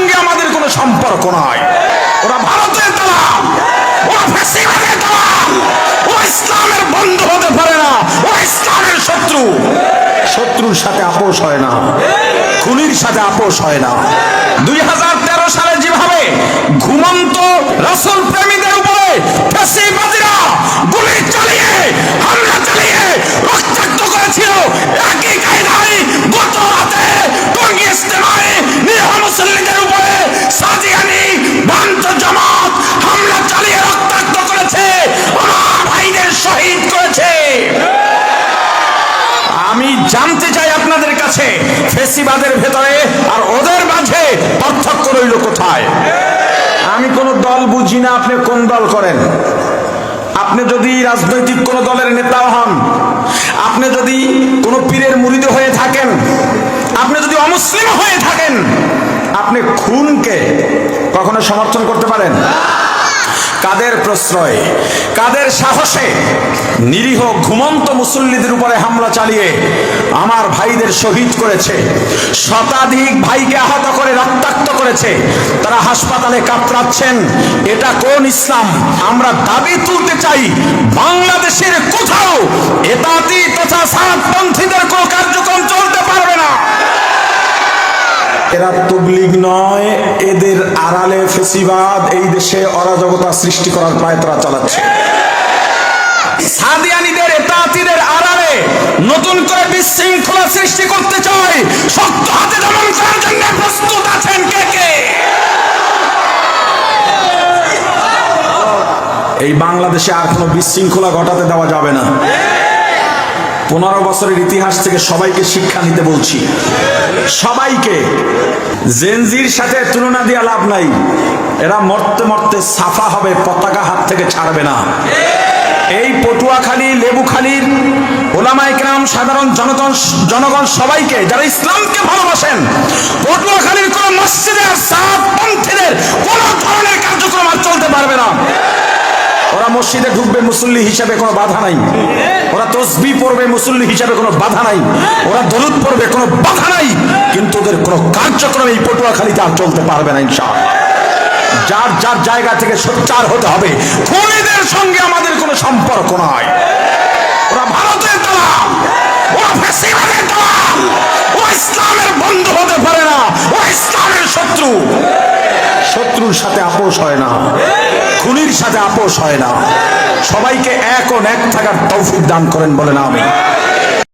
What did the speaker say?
সঙ্গে আমাদের কোনো সম্পর্ক নয় ওরা ভারতের দালাল, ওরা ফ্যাসিবাদের দালাল ইসলামের বন্ধু হতে পারে না ইসলামের শত্রু। শত্রুর সাথে আপোষ হয় না, খুনির সাথে আপোষ হয় না। দুই হাজার জানতে চাই আপনাদের কাছে, ফেসিবাদের ভেতরে আর ওদের মাঝে পার্থক্য রইল কোথায়? আমি কোন দল বুঝি না, আপনি কোন দল করেন? আপনি যদি রাজনৈতিক কোন দলের নেতাও হন, আপনি যদি কোন পীরের মুরিদ হয়ে থাকেন, আপনি যদি অমুসলিম হয়ে থাকেন, আপনি খুনকে কখনো সমর্থন করতে পারেন? কাদের প্রশ্রয়ে? কাদের সাহসে নিরীহ ঘুমন্ত মুসল্লিদের উপরে হামলা চালিয়ে আমার ভাইদের শহীদ করেছে? শতাধিক ভাইকে আহত করে, রক্তাক্ত করেছে। তারা হাসপাতালে কাতরাচ্ছেন এটা কোন ইসলাম? আমরা দাবি তুলতে চাই, বাংলাদেশের কোথাও এতাতি তথা সাতপন্থীদের কোনো কার্যক্রম চলতে পারবে না। এরা তবলিগ নয় এদের আড়ালে ফেসিবাদ এই দেশে অরাজকতা সৃষ্টি করার প্রায় তারা চালাচ্ছে। সাদিয়ানিদের এতাতিদের আড়ালে নতুন করে বিশৃঙ্খলা সৃষ্টি করতে চায়। শক্ত হাতে দমন করার জন্য প্রস্তুত আছেন কে কে? এই বাংলাদেশে আর কোনো বিশৃঙ্খলা ঘটাতে দেওয়া যাবে না। পনেরো বছরের ইতিহাস থেকে সবাইকে শিক্ষা নিতে বলছি। সবাইকে। জেনজির সাথে তুলনা দিয়ে লাভ নাই। এরা মরতে মরতে সাফা হবে, পতাকা হাত থেকে ছাড়বে না। এই পটুয়াখালী, লেবুখালীর ওলামা ইকরাম সাধারণ জনগণ জনগণ সবাইকে যারা ইসলামকে ভালোবাসেন, পটুয়াখালীর কোন মসজিদে আর সাত পন্থীদের কোন ধরনের কার্যক্রম আর চলতে পারবে না ওরা মসজিদে ঢুকবে মুসল্লি হিসাবে কোনো বাধা নাই। ওরা তসবি পড়বে মুসল্লি হিসাবে কোনো বাধা নাই। ওরা দরুদ পড়বে কোনো বাধা নাই। কিন্তু ওদের কোনো কার্যক্রম এই পটুয়াখালীতে আর চলতে পারবে না ইনশাআল্লাহ। যার যার জায়গা থেকে সোচ্চার হতে হবে খুনিদের সঙ্গে আমাদের কোনো সম্পর্ক নয় ওরা ভারতের দালাল, ওরা ওরা ইসলামের বন্ধু হতে পারে না ওরা ইসলামের শত্রু। শত্রুর সাথে আপোষ হয় না। খুনির সাথে আপোষ হয় না। সবাইকে এক ও এক থাকার তৌফিক দান করেন বলে না আমি